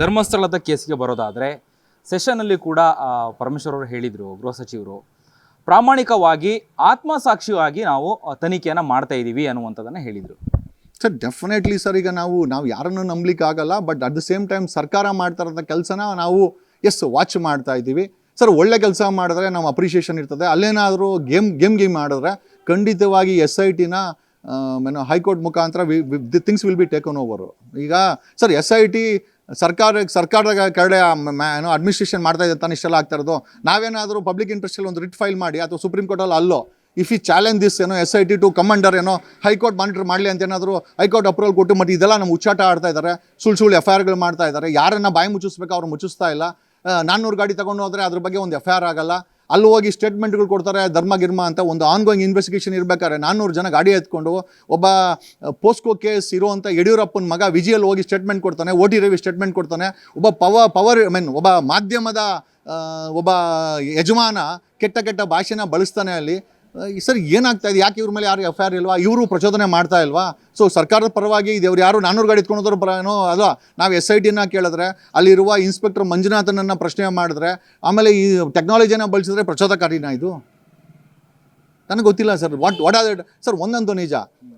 ಧರ್ಮಸ್ಥಳದ ಕೇಸಿಗೆ ಬರೋದಾದರೆ ಸೆಷನಲ್ಲಿ ಕೂಡ ಪರಮೇಶ್ವರ್ ಅವರು ಹೇಳಿದರು, ಗೃಹ ಸಚಿವರು. ಪ್ರಾಮಾಣಿಕವಾಗಿ, ಆತ್ಮಸಾಕ್ಷಿಯಾಗಿ ನಾವು ತನಿಖೆಯನ್ನು ಮಾಡ್ತಾ ಇದ್ದೀವಿ ಅನ್ನುವಂಥದ್ದನ್ನು ಹೇಳಿದರು. ಸರ್ ಡೆಫಿನೆಟ್ಲಿ ಸರ್, ಈಗ ನಾವು ನಾವು ಯಾರನ್ನು ನಂಬಲಿಕ್ಕೆ ಆಗಲ್ಲ but at the same time ಸರ್ಕಾರ ಮಾಡ್ತಾ ಇರೋಂಥ ಕೆಲಸನ ನಾವು ಎಸ್ ವಾಚ್ ಮಾಡ್ತಾ ಇದ್ದೀವಿ. ಸರ್, ಒಳ್ಳೆ ಕೆಲಸ ಮಾಡಿದ್ರೆ ನಾವು ಅಪ್ರಿಷಿಯೇಷನ್ ಇರ್ತದೆ. ಅಲ್ಲೇನಾದರೂ ಗೇಮ್ ಗೇಮ್ ಗೇಮ್ ಮಾಡಿದ್ರೆ ಖಂಡಿತವಾಗಿ ಎಸ್ ಐ ಟಿನ ಏನೋ, ಹೈಕೋರ್ಟ್ ಮುಖಾಂತರ we the things will be taken over ಈಗ, ಸರ್ ಎಸ್ ಐ ಟಿ ಸರ್ಕಾರ, ಸರ್ಕಾರದ ಕಡೆ ಏನು ಅಡ್ಮಿನಿಸ್ಟ್ರೇಷನ್ ಮಾಡ್ತಾ ಇದೆ ತಾನು ಇಷ್ಟೆಲ್ಲ ಆಗ್ತಾ ಇರೋದು. ನಾವೇನಾದರೂ ಪಬ್ಲಿಕ್ ಇಂಟ್ರೆಸ್ಟಲ್ಲಿ ಒಂದು ರಿಟ್ ಫೈಲ್ ಮಾಡಿ, ಅಥವಾ ಸುಪ್ರೀಂ ಕೋರ್ಟಲ್ಲಿ ಅಲ್ಲೋ ಇಫ್ ಈ ಚಾಲೆಂಜ್ ದಿಸ್ ಏನೋ S I T to commander ಏನೋ ಹೈಕೋರ್ಟ್ ಮಾನಿಟರ್ ಮಾಡಲಿ ಅಂತ ಏನಾದರೂ ಹೈಕೋರ್ಟ್ ಅಪ್ರೂವಲ್ ಕೊಟ್ಟು, ಮತ್ತು ಇದೆಲ್ಲ ನಮ್ಮ ಉಚ್ಚಾಟ ಆಡ್ತಾ ಇದ್ದಾರೆ ಸುಳ್ಳು ಸುಳ್ಳು ಎಫ್ ಐ ಆರ್ಗಳು ಮಾಡ್ತಾ ಇದ್ದಾರೆ ಯಾರನ್ನ ಬಾಯಿ ಮುಚ್ಚಿಸ್ಬೇಕು ಅವ್ರು ಮುಚ್ಚಿಸ್ತಾ ಇಲ್ಲ. ನಾನ್ನೂರು ಗಾಡಿ ತೊಗೊಂಡು ಹೋದರೆ ಅದ್ರ ಬಗ್ಗೆ ಒಂದು ಎಫ್ ಐ ಆರ್ ಆಗಲ್ಲ. ಅಲ್ಲಿ ಹೋಗಿ ಸ್ಟೇಟ್ಮೆಂಟ್ಗಳು ಕೊಡ್ತಾರೆ, ಧರ್ಮ, ಗಿರ್ಮ ಅಂತ ಒಂದು ಆನ್ಗೋಯಿಂಗ್ ಇನ್ವೆಸ್ಟಿಗೇಷನ್ ಇರಬೇಕಾದ್ರೆ ನಾನ್ನೂರು ಜನ ಗಾಡಿ ಎತ್ಕೊಂಡು ಒಬ್ಬ ಪೋಸ್ಕೋ ಕೇಸ್ ಇರುವಂಥ ಯಡಿಯೂರಪ್ಪನ ಮಗ ವಿಜಿಯಲ್ಲಿ ಹೋಗಿ ಸ್ಟೇಟ್ಮೆಂಟ್ ಕೊಡ್ತಾನೆ ಓ ಟಿ ರವಿ ಸ್ಟೇಟ್ಮೆಂಟ್ ಕೊಡ್ತಾನೆ, ಒಬ್ಬ ಪವ ಪವರ್ ಐ ಮೀನ್ ಒಬ್ಬ ಮಾಧ್ಯಮದ ಒಬ್ಬ ಯಜಮಾನ ಕೆಟ್ಟ ಕೆಟ್ಟ ಭಾಷೆನ ಬಳಸ್ತಾನೆ ಅಲ್ಲಿ. ಸರ್ ಏನಾಗ್ತಾ ಇದೆ? ಯಾಕೆ ಇವ್ರ ಮೇಲೆ ಯಾರು ಎಫ್ ಐ ಆರ್ ಇಲ್ವಾ? ಇವರು ಪ್ರಚೋದನೆ ಮಾಡ್ತಾ ಇಲ್ವಾ? ಸೊ ಸರ್ಕಾರದ ಪರವಾಗಿ ಇವ್ರು ಯಾರು? ನಾನ್ನೂರು ಗಾಡಿ ಇಟ್ಕೊಂಡೋದ್ರ ಪರ ಏನೋ, ಅಲ್ವಾ? ನಾವು ಎಸ್ ಐ ಟಿನ ಕೇಳಿದ್ರೆ, ಅಲ್ಲಿರುವ ಇನ್ಸ್ಪೆಕ್ಟರ್ ಮಂಜುನಾಥನನ್ನು ಪ್ರಶ್ನೆ ಮಾಡಿದ್ರೆ, ಆಮೇಲೆ ಈ ಟೆಕ್ನಾಲಜಿನ ಬಳಸಿದ್ರೆ ಪ್ರಚೋದಕಾರಿನ ಇದು? ನನಗೆ ಗೊತ್ತಿಲ್ಲ sir. What what are sir ಒಂದಂತೂ ನಿಜ.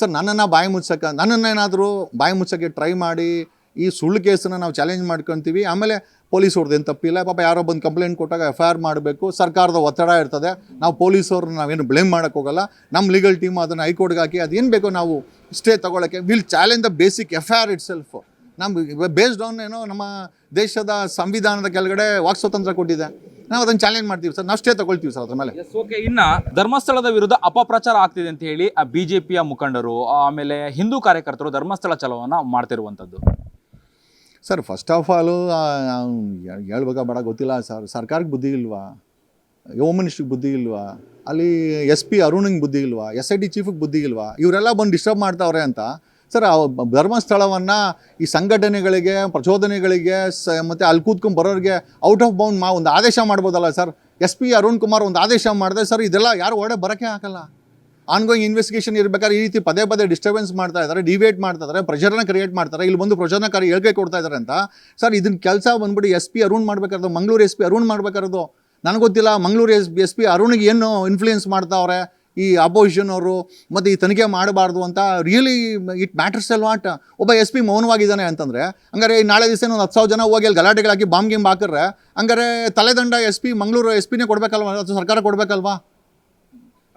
ಸರ್, ನನ್ನನ್ನು ಬಾಯಿ ಮುಚ್ಚಕ್ಕೆ ನನ್ನನ್ನು ಏನಾದರೂ ಬಾಯಿ ಮುಚ್ಚಕ್ಕೆ ಟ್ರೈ ಮಾಡಿ ಈ ಸುಳ್ಳು ಕೇಸನ್ನು ನಾವು ಚಾಲೆಂಜ್ ಮಾಡ್ಕೊತೀವಿ. ಆಮೇಲೆ ಪೊಲೀಸ್ ಏನು ತಪ್ಪಿಲ್ಲ. ಪಾಪ ಯಾರೋ ಬಂದು ಕಂಪ್ಲೇಂಟ್ ಕೊಟ್ಟಾಗ ಎಫ್ ಐ ಆರ್ ಮಾಡಬೇಕು. ಸರ್ಕಾರದ ಒತ್ತಡ ಇರ್ತದೆ. ನಾವು ಪೊಲೀಸವ್ರನ್ನ ನಾವೇನು ಬ್ಲೇಮ್ ಮಾಡೋಕ್ಕೋಗಲ್ಲ ನಮ್ಮ ಲೀಗಲ್ ಟೀಮ್ ಅದನ್ನು ಹೈಕೋರ್ಟ್ಗೆ ಹಾಕಿ ಅದೇನು ಬೇಕೋ ನಾವು ಸ್ಟೇ ತೊಗೊಳಕ್ಕೆ will challenge the basic F I R itself ನಮ್ಮ ಬೇಸ್ಡ್ ಆನ್ ಏನೋ ನಮ್ಮ ದೇಶದ ಸಂವಿಧಾನದ ಕೆಳಗಡೆ ವಾಕ್ ಸ್ವಾತಂತ್ರ್ಯ ಕೊಟ್ಟಿದೆ. ನಾವು ಅದನ್ನು ಚಾಲೆಂಜ್ ಮಾಡ್ತೀವಿ ಸರ್. ನಾವು ಸ್ಟೇ ತಗೊಳ್ತೀವಿ ಸರ್ ಅದ್ರ ಮೇಲೆ. ಓಕೆ ಇನ್ನು ಧರ್ಮಸ್ಥಳದ ವಿರುದ್ಧ ಅಪಪ್ರಚಾರ ಆಗ್ತಿದೆ ಅಂತ ಹೇಳಿ ಆ ಪಿಯ ಮುಖಂಡರು ಆಮೇಲೆ ಹಿಂದೂ ಕಾರ್ಯಕರ್ತರು ಧರ್ಮಸ್ಥಳ ಚಲವನ್ನು ಮಾಡ್ತಿರುವಂಥದ್ದು ಸರ್ ಫಸ್ಟ್ ಆಫ್ ಆಲು ಹೇಳ್ಬೇಕಾ ಬೇಡ ಗೊತ್ತಿಲ್ಲ, ಸರ್, ಸರ್ಕಾರಕ್ಕೆ ಬುದ್ಧಿ ಇಲ್ವಾ? ಹೋಮ್ ಮಿನಿಸ್ಟ್ರಿಗೆ ಬುದ್ಧಿ ಇಲ್ವಾ? ಅಲ್ಲಿ ಎಸ್ ಪಿ ಅರುಣಿಗೆ ಬುದ್ಧಿ ಇಲ್ವಾ? ಎಸ್ ಐ ಟಿ ಚೀಫಿಗೆ ಬುದ್ಧಿ ಇಲ್ವಾ? ಇವರೆಲ್ಲ ಬಂದು ಡಿಸ್ಟರ್ಬ್ ಮಾಡ್ತಾವ್ರೆ ಅಂತ. ಸರ್ ಧರ್ಮಸ್ಥಳವನ್ನು ಈ ಸಂಘಟನೆಗಳಿಗೆ, ಪ್ರಚೋದನೆಗಳಿಗೆ ಸ, ಮತ್ತು ಅಲ್ಲಿ ಕೂತ್ಕೊಂಡು ಬರೋರಿಗೆ ಔಟ್ ಆಫ್ ಬೌಂಡ್ ಮಾ, ಒಂದು ಆದೇಶ ಮಾಡ್ಬೋದಲ್ಲ, sir? S P Arun Kumar ಒಂದು ಆದೇಶ ಮಾಡಿದೆ, ಸರ್, ಇದೆಲ್ಲ ಯಾರು ಒಡೆ ಬರೋಕ್ಕೆ ಹಾಕಲ್ಲ. ಆನ್ಗೋಯಿಂಗ್ ಇನ್ವೆಸ್ಟಿಗೇಷನ್ ಇರಬೇಕಾದ್ರೆ ಈ ರೀತಿ ಪದೇ ಪದೇ ಡಿಸ್ಟರ್ಬೆನ್ಸ್ ಮಾಡ್ತಾ ಇದ್ದಾರೆ ಡಿವೇಟ್ ಮಾಡ್ತಾ ಇದ್ದಾರೆ ಪ್ರೆಷರ್ನ ಕ್ರಿಯೇಟ್ ಮಾಡ್ತಾರೆ ಇಲ್ಲಿ ಬಂದು ಪ್ರಚೋದನಕಾರಿ ಹೇಳಿಕೆ ಕೊಡ್ತಾ ಇದ್ದಾರೆ ಅಂತ. ಸರ್ ಇದನ್ನ ಕೆಲಸ ಬಂದ್ಬಿಟ್ಟು ಎಸ್ ಪಿ ಅರುಣ್ ಮಾಡ್ಬೇಕಾದ್ರೆ ಮಂಗಳೂರು ಎಸ್ ಪಿ ಅರುಣ್ ಮಾಡ್ಬೇಕಾರದು? ನನಗೆ ಗೊತ್ತಿಲ್ಲ, ಮಂಗಳೂರು ಎಸ್ ಎಸ್ ಪಿ ಅರುಣ್ಗೆ ಏನು ಇನ್ಫ್ಲೂಯೆನ್ಸ್ ಮಾಡ್ತಾವ್ರೆ ಈ ಅಪೋಸಿಷನ್ ಅವರು ಮತ್ತು ಈ ತನಿಖೆ ಮಾಡಬಾರ್ದು ಅಂತ ರಿಯಲಿ ಇಟ್ ಮ್ಯಾಟರ್ಸ್ ಎಲ್ ವಾಟ್ ಒಬ್ಬ ಎಸ್ ಪಿ ಮೌನವಾಗಿದ್ದಾನೆ ಅಂತಂದರೆ, ಹಂಗಾರೆ ಈ ನಾಳೆ ದಿವಸ ಒಂದು ಹತ್ತು ಸಾವಿರ ಜನ ಹೋಗಿ ಅಲ್ಲಿ ಗಲಾಟೆಗಳಾಕಿ ಬಾಂಬ್ ಗಿಂಬ್ ಹಾಕಿದ್ರೆ ಹಂಗಾರೆ ತಲೆದಂಡ ಎಸ್ ಪಿ ಮಂಗಳೂರು ಎಸ್ ಪಿನೇ ಕೊಡಬೇಕಲ್ವ? ಅಥವಾ ಸರ್ಕಾರ ಕೊಡಬೇಕಲ್ವಾ?